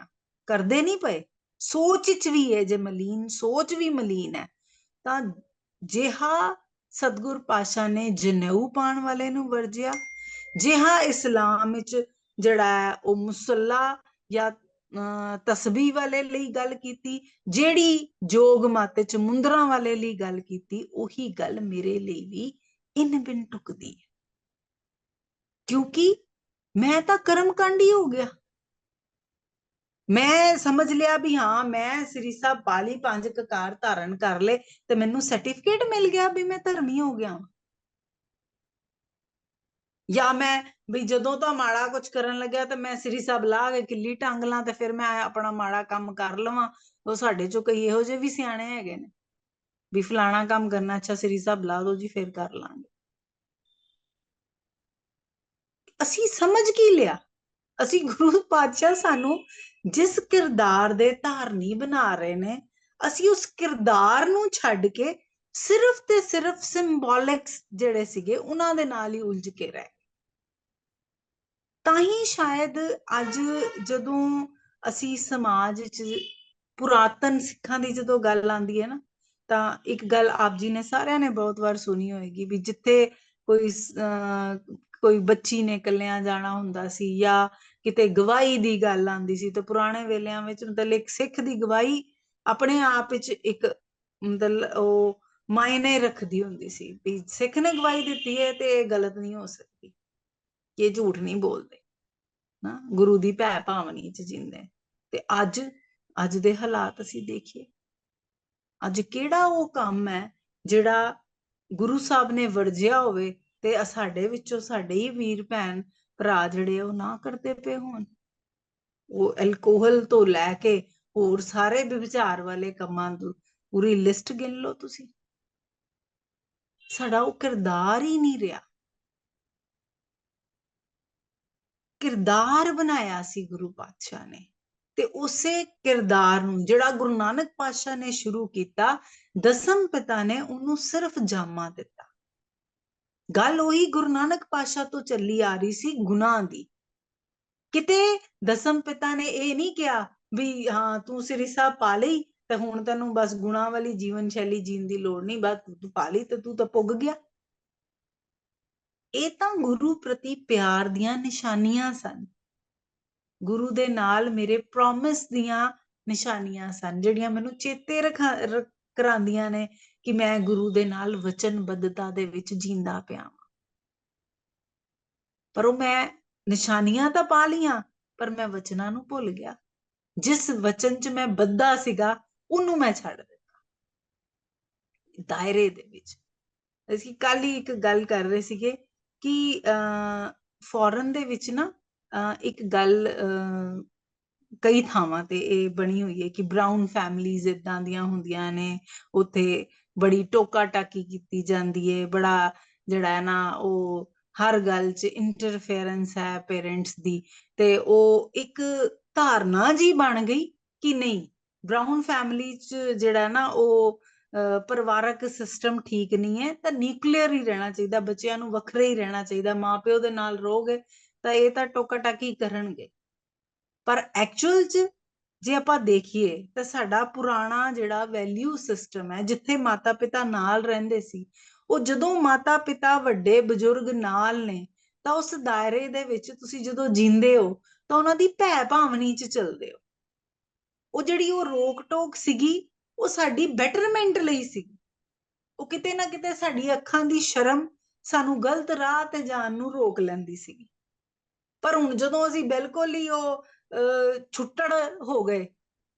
ਕਰਦੇ ਨਹੀਂ ਪਏ, ਸੋਚ ਚ ਵੀ ਹੈ ਜੇ ਮਲੀਨ, ਸੋਚ ਵੀ ਮਲੀਨ ਹੈ, ਤਾਂ ਜਿਹਾ ਸਤਗੁਰ ਪਾਸ਼ਾ ਨੇ ਜਨੇਊ ਪਾਣ ਵਾਲੇ ਨੂੰ ਵਰਜਿਆ, ਜਿਹਾ ਇਸਲਾਮ ਵਿੱਚ ਜਿਹੜਾ ਹੈ ਉਹ ਮੁਸੱਲਾ ਜਾਂ ਅਹ, ਤਸਬੀਹ ਵਾਲੇ ਲਈ ਗੱਲ ਕੀਤੀ ਜਿਹੜੀ ਜੋਗ ਮਾਤੇ ਚ ਮੁੰਦਰਾਂ ਵਾਲੇ ਲਈ ਗੱਲ ਕੀਤੀ ਉਹੀ ਗੱਲ ਮੇਰੇ ਲਈ ਵੀ ਇਨ ਬਿਨ ਟੁਕਦੀ ਹੈ ਕਿਉਂਕਿ ਮੈਂ ਤਾਂ ਕਰਮਕਾਂਡੀ ਹੋ ਗਿਆ ਮੈਂ ਸਮਝ ਲਿਆ ਵੀ ਹਾਂ ਮੈਂ ਸ੍ਰੀ ਸਾਹਿਬ ਪਾਲੀ ਪੰਜ ਕਕਾਰ ਧਾਰਨ ਕਰ ਲਏ ਤੇ ਮੈਨੂੰ ਸਰਟੀਫਿਕੇਟ ਮਿਲ ਗਿਆ ਵੀ ਮੈਂ ਧਰਮੀ ਹੋ ਗਿਆ ਵਾਂ। ਜਾਂ ਮੈਂ ਵੀ ਜਦੋਂ ਤਾਂ ਮਾੜਾ ਕੁਝ ਕਰਨ ਲੱਗਿਆ ਤਾਂ ਮੈਂ ਸ੍ਰੀ ਸਾਹਿਬ ਲਾ ਕੇ ਕਿੱਲੀ ਟੰਗ ਲਾਂ ਤੇ ਫਿਰ ਮੈਂ ਆਪਣਾ ਮਾੜਾ ਕੰਮ ਕਰ ਲਵਾਂ। ਉਹ ਸਾਡੇ ਚੋਂ ਕਈ ਇਹੋ ਜਿਹੇ ਵੀ ਸਿਆਣੇ ਹੈਗੇ ਨੇ। ਵੀ ਫਲਾਣਾ ਕੰਮ ਕਰਨਾ ਅੱਛਾ ਸ੍ਰੀ ਸਾਹਿਬ ਲਾ ਦੋ ਜੀ, ਫਿਰ ਕਰ ਲਾਂਗੇ। ਅਸੀਂ ਸਮਝ ਕੀ ਲਿਆ? ਅਸੀਂ ਗੁਰੂ ਪਾਤਸ਼ਾਹ ਸਾਨੂੰ ਜਿਸ ਕਿਰਦਾਰ ਦੇ ਧਾਰਨੀ ਬਣਾ ਰਹੇ ਨੇ, ਅਸੀਂ ਉਸ ਕਿਰਦਾਰ ਨੂੰ ਛੱਡ ਕੇ ਸਿਰਫ ਤੇ ਸਿਰਫ ਸਿੰਬੋਲਿਕਸ ਜਿਹੜੇ ਸੀਗੇ, ਉਹਨਾਂ ਦੇ ਨਾਲ ਹੀ ਉਲਝ ਕੇ ਰਹਿ ਤਾਂ ਹੀ ਸ਼ਾਇਦ ਅੱਜ ਜਦੋਂ ਅਸੀਂ ਸਮਾਜ ਵਿੱਚ ਪੁਰਾਤਨ ਸਿੱਖਾਂ ਦੀ ਜਦੋਂ ਗੱਲ ਆਉਂਦੀ ਹੈ ਨਾ, ਤਾਂ ਇੱਕ ਗੱਲ ਆਪ ਜੀ ਨੇ ਸਾਰਿਆਂ ਨੇ ਬਹੁਤ ਵਾਰ ਸੁਣੀ ਹੋਏਗੀ ਵੀ ਜਿੱਥੇ ਕੋਈ ਕੋਈ ਬੱਚੀ ਨੇ ਕੱਲਿਆਂ ਜਾਣਾ ਹੁੰਦਾ ਸੀ ਜਾਂ ਕਿਤੇ ਗਵਾਹੀ ਦੀ ਗੱਲ ਆਉਂਦੀ ਸੀ ਤਾਂ ਪੁਰਾਣੇ ਵੇਲਿਆਂ ਵਿੱਚ ਮਤਲਬ ਇੱਕ ਸਿੱਖ ਦੀ ਗਵਾਹੀ ਆਪਣੇ ਆਪ ਵਿੱਚ ਇੱਕ ਮਤਲਬ ਉਹ ਮਾਇਨੇ ਰੱਖਦੀ ਹੁੰਦੀ ਸੀ ਵੀ ਸਿੱਖ ਨੇ ਗਵਾਹੀ ਦਿੱਤੀ ਹੈ ਤੇ ਇਹ ਗਲਤ ਨਹੀਂ ਹੋ ਸਕਦੀ। ਕਿ ਇਹ ਝੂਠ ਨਹੀਂ ਬੋਲਦੇ, ਨਾ, ਗੁਰੂ ਦੀ ਭੈ ਭਾਵਨੀ ਚ ਜਿੰਦੇ ਤੇ ਅੱਜ ਅੱਜ ਦੇ ਹਾਲਾਤ ਅਸੀਂ ਦੇਖੀਏ। ਅੱਜ ਕਿਹੜਾ ਉਹ ਕੰਮ ਹੈ ਜਿਹੜਾ ਗੁਰੂ ਸਾਹਿਬ ਨੇ ਵਰਜਿਆ ਹੋਵੇ ਤੇ ਸਾਡੇ ਵਿੱਚੋਂ ਸਾਡੇ ਹੀ ਵੀਰ ਭੈਣ ਭਰਾ ਜਿਹੜੇ ਉਹ ਨਾ ਕਰਦੇ ਪਏ ਹੋਣ? ਉਹ ਐਲਕੋਹਲ ਤੋਂ ਲੈ ਕੇ ਹੋਰ ਸਾਰੇ ਵਿਚਾਰ ਵਾਲੇ ਕੰਮਾਂ ਦੀ ਪੂਰੀ ਲਿਸਟ ਗਿਣ ਲਓ ਤੁਸੀਂ। ਸਾਡਾ ਉਹ ਕਿਰਦਾਰ ਹੀ ਨਹੀਂ ਰਿਹਾ। ਕਿਰਦਾਰ ਬਣਾਇਆ ਸੀ ਗੁਰੂ ਪਾਤਸ਼ਾਹ ਨੇ। ਤੇ ਉਸੇ ਕਿਰਦਾਰ ਨੂੰ ਜਿਹੜਾ ਗੁਰੂ ਨਾਨਕ ਪਾਤਸ਼ਾਹ ਨੇ ਸ਼ੁਰੂ ਕੀਤਾ, ਦਸਮ ਪਿਤਾ ਨੇ ਉਹਨੂੰ ਸਿਰਫ ਜਾਮਾ ਦਿੱਤਾ। ਗੱਲ ਉਹੀ ਗੁਰੂ ਨਾਨਕ ਪਾਤਸ਼ਾਹ ਤੋਂ ਚੱਲੀ ਆ ਰਹੀ ਸੀ ਗੁਨਾਹ ਦੀ। ਕਿਤੇ ਦਸਮ ਪਿਤਾ ਨੇ ਇਹ ਨਹੀਂ ਕਿਹਾ ਵੀ ਹਾਂ, ਤੂੰ ਸ੍ਰੀ ਸਾਹਿਬ ਪਾ ਲਈ ਤੇ ਹੁਣ ਤੈਨੂੰ ਬਸ ਗੁਨਾਹ ਵਾਲੀ ਜੀਵਨ ਸ਼ੈਲੀ ਜੀਣ ਦੀ ਲੋੜ ਨਹੀਂ, ਬਸ ਤੂੰ ਪਾ ਲਈ ਤੇ ਤੂੰ ਤਾਂ ਪੁੱਗ ਗਿਆ। ਇਹ ਤਾਂ ਗੁਰੂ ਪ੍ਰਤੀ ਪਿਆਰ ਦੀਆਂ ਨਿਸ਼ਾਨੀਆਂ ਸਨ। ਗੁਰੂ ਦੇ ਨਾਲ ਮੇਰੇ ਪ੍ਰੋਮਿਸ ਦੀਆਂ ਨਿਸ਼ਾਨੀਆਂ ਸਨ, ਜਿਹੜੀਆਂ ਮੈਨੂੰ ਚੇਤੇ ਰਖਾ, ਰ- ਕਰਾਉਂਦੀਆਂ ਨੇ ਕਿ ਮੈਂ ਗੁਰੂ ਦੇ ਨਾਲ ਵਚਨਬੱਧਤਾ ਦੇ ਵਿੱਚ ਜੀਂਦਾ ਪਿਆ ਵਾਂ। ਪਰ ਉਹ ਮੈਂ ਨਿਸ਼ਾਨੀਆਂ ਤਾਂ ਪਾ ਲੀਆਂ ਪਰ ਮੈਂ ਵਚਨਾਂ ਨੂੰ ਭੁੱਲ ਗਿਆ। ਜਿਸ ਵਚਨ 'ਚ ਮੈਂ ਬੱਧਾ ਸੀਗਾ, ਉਹਨੂੰ ਮੈਂ ਛੱਡ ਦਿੱਤਾ। ਦਾਇਰੇ ਦੇ ਵਿੱਚ। ਅਸੀਂ ਕੱਲ ਹੀ ਇੱਕ ਗੱਲ ਕਰ ਰਹੇ ਸੀਗੇ ਕਿ ਫੋਰਨ ਦੇ ਵਿੱਚ ਨਾ ਇੱਕ ਗੱਲ ਕਈ ਥਾਵਾਂ ਤੇ ਇਹ ਬਣੀ ਹੋਈ ਹੈ ਕਿ ਬ੍ਰਾਊਨ ਫੈਮਲੀਜ਼ ਇਦਾਂ ਦੀਆਂ ਹੁੰਦੀਆਂ ਨੇ, ਉੱਥੇ ਬੜੀ ਟੋਕਾ ਟਾਕੀ ਕੀਤੀ ਜਾਂਦੀ ਹੈ, ਬੜਾ ਜਿਹੜਾ ਹੈ ਨਾ, ਉਹ ਹਰ ਗੱਲ 'ਚ ਇੰਟਰਫੇਰੈਂਸ ਹੈ ਪੇਰੈਂਟਸ ਦੀ, ਤੇ ਉਹ ਇੱਕ ਧਾਰਨਾ ਜੀ ਬਣ ਗਈ ਕਿ ਨਹੀਂ ਬ੍ਰਾਊਨ ਫੈਮਿਲੀ 'ਚ ਜਿਹੜਾ ਨਾ ਉਹ ਪਰਿਵਾਰਕ ਸਿਸਟਮ ਠੀਕ ਨਹੀਂ ਹੈ, ਤਾਂ ਨਿਊਕਲੀਅਰ ਹੀ ਰਹਿਣਾ ਚਾਹੀਦਾ, ਬੱਚਿਆਂ ਨੂੰ ਵੱਖਰੇ ਹੀ ਰਹਿਣਾ ਚਾਹੀਦਾ, ਮਾਪਿਓ ਦੇ ਨਾਲ ਰਹੋਗੇ ਤਾਂ ਇਹ ਤਾਂ ਟੋਕਾ ਟਾਕੀ ਕਰਨਗੇ। ਪਰ ਐਕਚੁਅਲ 'ਚ ਜੇ ਆਪਾਂ ਦੇਖੀਏ, ਤਾਂ ਸਾਡਾ ਪੁਰਾਣਾ ਜਿਹੜਾ ਵੈਲਿਊ ਸਿਸਟਮ ਹੈ, ਜਿੱਥੇ ਮਾਤਾ ਪਿਤਾ ਨਾਲ ਰਹਿੰਦੇ ਸੀ, ਉਹ ਜਦੋਂ ਮਾਤਾ ਪਿਤਾ ਵੱਡੇ ਬਜ਼ੁਰਗ ਨਾਲ ਨੇ, ਤਾਂ ਉਸ ਦਾਇਰੇ ਦੇ ਵਿੱਚ ਤੁਸੀਂ ਜਦੋਂ ਜੀਂਦੇ ਹੋ, ਤਾਂ ਉਹਨਾਂ ਦੀ ਭੈ ਭਾਵਨੀ 'ਚ ਚੱਲਦੇ ਹੋ। ਉਹ ਜਿਹੜੀ ਉਹ ਰੋਕ ਟੋਕ ਸੀਗੀ ਉਹ ਸਾਡੀ ਬੈਟਰਮੈਂਟ ਲਈ ਸੀ। ਉਹ ਕਿਤੇ ਨਾ ਕਿਤੇ ਸਾਡੀ ਅੱਖਾਂ ਦੀ ਸ਼ਰਮ ਸਾਨੂੰ ਗਲਤ ਰਾਹ ਤੇ ਜਾਣ ਨੂੰ ਰੋਕ ਲੈਂਦੀ ਸੀ। ਪਰ ਹੁਣ ਜਦੋਂ ਅਸੀਂ ਬਿਲਕੁਲ ਹੀ ਉਹ ਛੁੱਟੜ ਹੋ ਗਏ,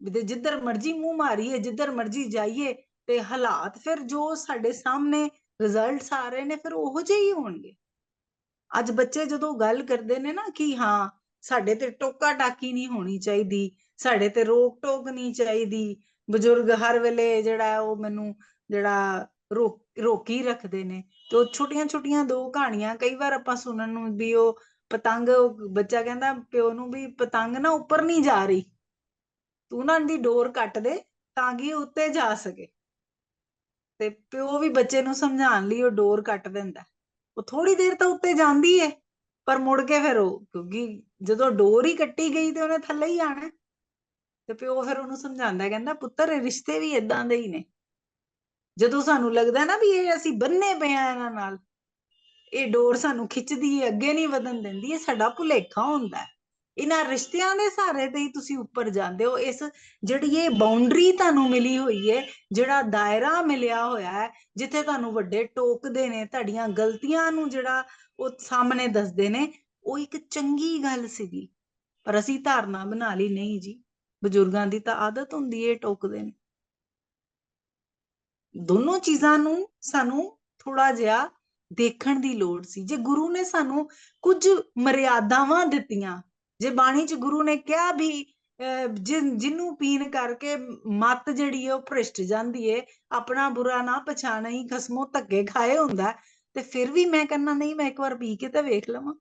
ਵੀ ਜਿੱਧਰ ਮਰਜ਼ੀ ਮੂੰਹ ਮਾਰੀਏ, ਜਿੱਧਰ ਮਰਜ਼ੀ ਜਾਈਏ ਤੇ ਹਾਲਾਤ ਫਿਰ ਜੋ ਸਾਡੇ ਸਾਹਮਣੇ ਰਿਜ਼ਲਟਸ ਆ ਰਹੇ ਨੇ, ਫਿਰ ਉਹੋ ਜਿਹੇ ਹੀ ਹੋਣਗੇ। ਅੱਜ ਬੱਚੇ ਜਦੋਂ ਗੱਲ ਕਰਦੇ ਨੇ ਨਾ ਕਿ ਹਾਂ, ਸਾਡੇ ਤੇ ਟੋਕਾ ਟਾਕੀ ਨਹੀਂ ਹੋਣੀ ਚਾਹੀਦੀ, ਸਾਡੇ ਤੇ ਰੋਕ ਟੋਕ ਨਹੀਂ ਚਾਹੀਦੀ ਬਜ਼ੁਰਗ ਹਰ ਵੇਲੇ ਜਿਹੜਾ ਉਹ ਮੈਨੂੰ ਜਿਹੜਾ ਰੋਕ, ਰੋਕੀ ਰੱਖਦੇ ਨੇ ਤੇ ਉਹ ਛੋਟੀਆਂ ਛੋਟੀਆਂ ਦੋ ਕਹਾਣੀਆਂ ਕਈ ਵਾਰ ਆਪਾਂ ਸੁਣਨ ਨੂੰ ਵੀ ਉਹ ਪਤੰਗ ਬੱਚਾ ਕਹਿੰਦਾ ਪਿਓ ਨੂੰ ਵੀ ਪਤੰਗ ਨਾ ਉੱਪਰ ਨਹੀਂ ਜਾ ਰਹੀ। ਤੂੰ ਨਾ ਇਹਦੀ ਡੋਰ ਕੱਟ ਦੇ ਤਾਂ ਕਿ ਉੱਤੇ ਜਾ ਸਕੇ। ਤੇ ਪਿਓ ਵੀ ਬੱਚੇ ਨੂੰ ਸਮਝਾਉਣ ਲਈ ਉਹ ਡੋਰ ਕੱਟ ਦਿੰਦਾ ਉਹ ਥੋੜੀ ਦੇਰ ਤਾਂ ਉੱਤੇ ਜਾਂਦੀ ਏ, ਪਰ ਮੁੜ ਕੇ ਫਿਰ ਉਹ ਕਿਉਂਕਿ ਜਦੋਂ ਡੋਰ ਹੀ ਕੱਟੀ ਗਈ ਤੇ ਉਹਨੇ ਥੱਲੇ ਹੀ ਆਣਾ ਤੇ ਪਿਓ ਫਿਰ ਉਹਨੂੰ ਸਮਝਾਉਂਦਾ, ਕਹਿੰਦਾ, ਪੁੱਤਰ ਇਹ ਰਿਸ਼ਤੇ ਵੀ ਇਦਾਂ ਦੇ ਹੀ ਨੇ। ਜਦੋਂ ਸਾਨੂੰ ਲੱਗਦਾ ਨਾ ਵੀ ਇਹ ਅਸੀਂ ਬੰਨੇ ਪਏ ਆ ਇਹਨਾਂ ਨਾਲ, ਇਹ ਡੋਰ ਸਾਨੂੰ ਖਿੱਚਦੀ ਹੈ ਅੱਗੇ ਨਹੀਂ ਵਧਣ ਦਿੰਦੀ, ਇਹ ਸਾਡਾ ਭੁਲੇਖਾ ਹੁੰਦਾ ਇਹਨਾਂ ਰਿਸ਼ਤਿਆਂ ਦੇ ਸਹਾਰੇ ਤੇ ਹੀ ਤੁਸੀਂ ਉੱਪਰ ਜਾਂਦੇ ਹੋ। ਇਸ ਜਿਹੜੀ ਇਹ ਬਾਉਂਡਰੀ ਤੁਹਾਨੂੰ ਮਿਲੀ ਹੋਈ ਹੈ ਜਿਹੜਾ ਦਾਇਰਾ ਮਿਲਿਆ ਹੋਇਆ ਹੈ, ਜਿੱਥੇ ਤੁਹਾਨੂੰ ਵੱਡੇ ਟੋਕਦੇ ਨੇ ਤੁਹਾਡੀਆਂ ਗਲਤੀਆਂ ਨੂੰ ਜਿਹੜਾ ਉਹ ਸਾਹਮਣੇ ਦੱਸਦੇ ਨੇ, ਉਹ ਇੱਕ ਚੰਗੀ ਗੱਲ ਸੀਗੀ। ਪਰ ਅਸੀਂ ਧਾਰਨਾ ਬਣਾ ਲਈ, ਨਹੀਂ ਜੀ ਬਜ਼ੁਰਗਾਂ ਦੀ ਤਾਂ ਆਦਤ ਹੁੰਦੀ ਹੈ ਟੋਕਦੇ ਨੇ। ਦੋਨੋਂ ਚੀਜ਼ਾਂ ਨੂੰ ਸਾਨੂੰ ਥੋੜਾ ਜਿਹਾ ਦੇਖਣ ਦੀ ਲੋੜ ਸੀ। ਜੇ ਗੁਰੂ ਨੇ ਸਾਨੂੰ ਕੁਝ ਮਰਿਆਦਾਵਾਂ ਦਿੱਤੀਆਂ ਜੇ ਬਾਣੀ ਚ ਗੁਰੂ ਨੇ ਕਿਹਾ ਵੀ ਅਹ, ਜਿਨ ਜਿਹਨੂੰ ਪੀਣ ਕਰਕੇ ਮਤ ਜਿਹੜੀ ਹੈ ਉਹ ਭ੍ਰਿਸ਼ਟ ਜਾਂਦੀ ਏ ਆਪਣਾ ਬੁਰਾ ਨਾ ਪਛਾਣ ਹੀ ਖਸਮੋ ਧੱਕੇ ਖਾਏ ਹੁੰਦਾ ਤੇ ਫਿਰ ਵੀ ਮੈਂ ਕਹਿੰਦਾ ਨਹੀਂ ਮੈਂ ਇੱਕ ਵਾਰ ਪੀ ਕੇ ਤਾਂ ਵੇਖ ਲਵਾਂ।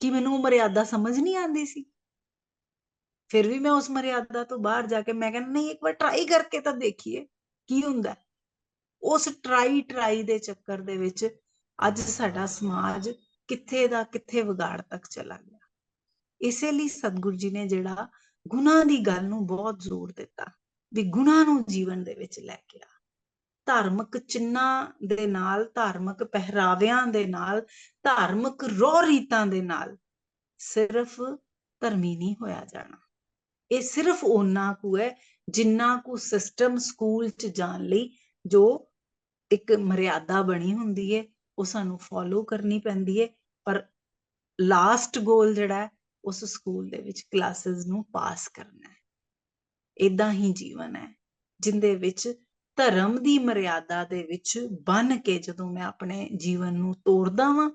ਕਿ ਮੈਨੂੰ ਮਰਿਆਦਾ ਸਮਝ ਨਹੀਂ ਆਉਂਦੀ ਸੀ? ਫਿਰ ਵੀ ਮੈਂ ਉਸ ਮਰਿਆਦਾ ਤੋਂ ਬਾਹਰ ਜਾ ਕੇ ਮੈਂ ਕਹਿੰਦਾ, ਨਹੀਂ, ਇੱਕ ਵਾਰ ਟਰਾਈ ਕਰਕੇ ਤਾਂ ਦੇਖੀਏ ਕੀ ਹੁੰਦਾ ਉਸ ਟਰਾਈ ਟਰਾਈ ਦੇ ਚੱਕਰ ਦੇ ਵਿੱਚ ਅੱਜ ਸਾਡਾ ਸਮਾਜ ਕਿੱਥੇ ਦਾ ਕਿੱਥੇ ਵਿਗਾੜ ਤੱਕ ਚਲਾ ਗਿਆ। ਇਸੇ ਲਈ ਸਤਿਗੁਰੂ ਜੀ ਨੇ ਜਿਹੜਾ ਗੁਨਾਹ ਦੀ ਗੱਲ ਨੂੰ ਬਹੁਤ ਜ਼ੋਰ ਦਿੱਤਾ ਵੀ ਗੁਨਾਹ ਨੂੰ ਜੀਵਨ ਦੇ ਵਿੱਚ ਲੈ ਕੇ ਆ। ਧਾਰਮਿਕ ਚਿੰਨ੍ਹਾਂ ਦੇ ਨਾਲ, ਧਾਰਮਿਕ ਪਹਿਰਾਵਿਆਂ ਦੇ ਨਾਲ, ਧਾਰਮਿਕ ਰੋਹ ਰੀਤਾਂ ਦੇ ਨਾਲ ਸਿਰਫ ਧਰਮੀ ਨਹੀਂ ਹੋਇਆ ਜਾਣਾ। ਇਹ ਸਿਰਫ ਓਨਾ ਕੁ ਹੈ ਜਿੰਨਾ ਕੁ ਸਿਸਟਮ ਸਕੂਲ ਚ ਜਾਣ ਲਈ ਜੋ ਇੱਕ ਮਰਿਆਦਾ ਬਣੀ ਹੁੰਦੀ ਹੈ, ਉਹ ਸਾਨੂੰ ਫੋਲੋ ਕਰਨੀ ਪੈਂਦੀ ਹੈ, ਪਰ ਲਾਸਟ ਗੋਲ ਜਿਹੜਾ ਹੈ, ਉਸ ਸਕੂਲ ਦੇ ਵਿੱਚ ਕਲਾਸਿਸ ਨੂੰ ਪਾਸ ਕਰਨਾ ਹੈ। ਇਦਾਂ ਹੀ ਜੀਵਨ ਹੈ, ਜਿੰਦੇ ਵਿੱਚ ਧਰਮ ਦੀ ਮਰਿਆਦਾ ਦੇ ਵਿੱਚ ਬਨ ਕੇ ਜਦੋਂ ਮੈਂ ਆਪਣੇ ਜੀਵਨ ਨੂੰ ਤੋੜਦਾ ਵਾਂ,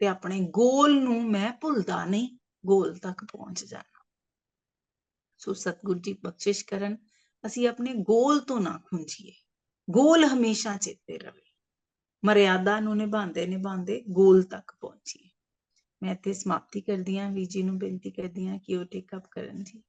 ਤੇ ਆਪਣੇ ਗੋਲ ਨੂੰ ਮੈਂ ਭੁੱਲਦਾ ਨਹੀਂ ਗੋਲ ਤੱਕ ਪਹੁੰਚ ਜਾਣਾ ਸੋ ਸਤਿਗੁਰ ਜੀ ਬਖਸ਼ਿਸ਼ ਕਰਨ, ਅਸੀਂ ਆਪਣੇ ਗੋਲ ਤੋਂ ਨਾ ਖੁੰਝੀਏ। ਗੋਲ ਹਮੇਸ਼ਾ ਚੇਤੇ ਰਵੇ। ਮਰਿਆਦਾ ਨੂੰ ਨਿਭਾਉਂਦੇ ਨਿਭਾਉਂਦੇ ਗੋਲ ਤੱਕ ਪਹੁੰਚੀਏ। ਮੈਂ ਇੱਥੇ ਸਮਾਪਤੀ ਕਰਦੀ ਹਾਂ ਵੀ ਜੀ ਨੂੰ ਬੇਨਤੀ ਕਰਦੀ ਹਾਂ ਕਿ ਉਹ ਟੇਕ ਅਪ ਕਰਨ ਜੀ।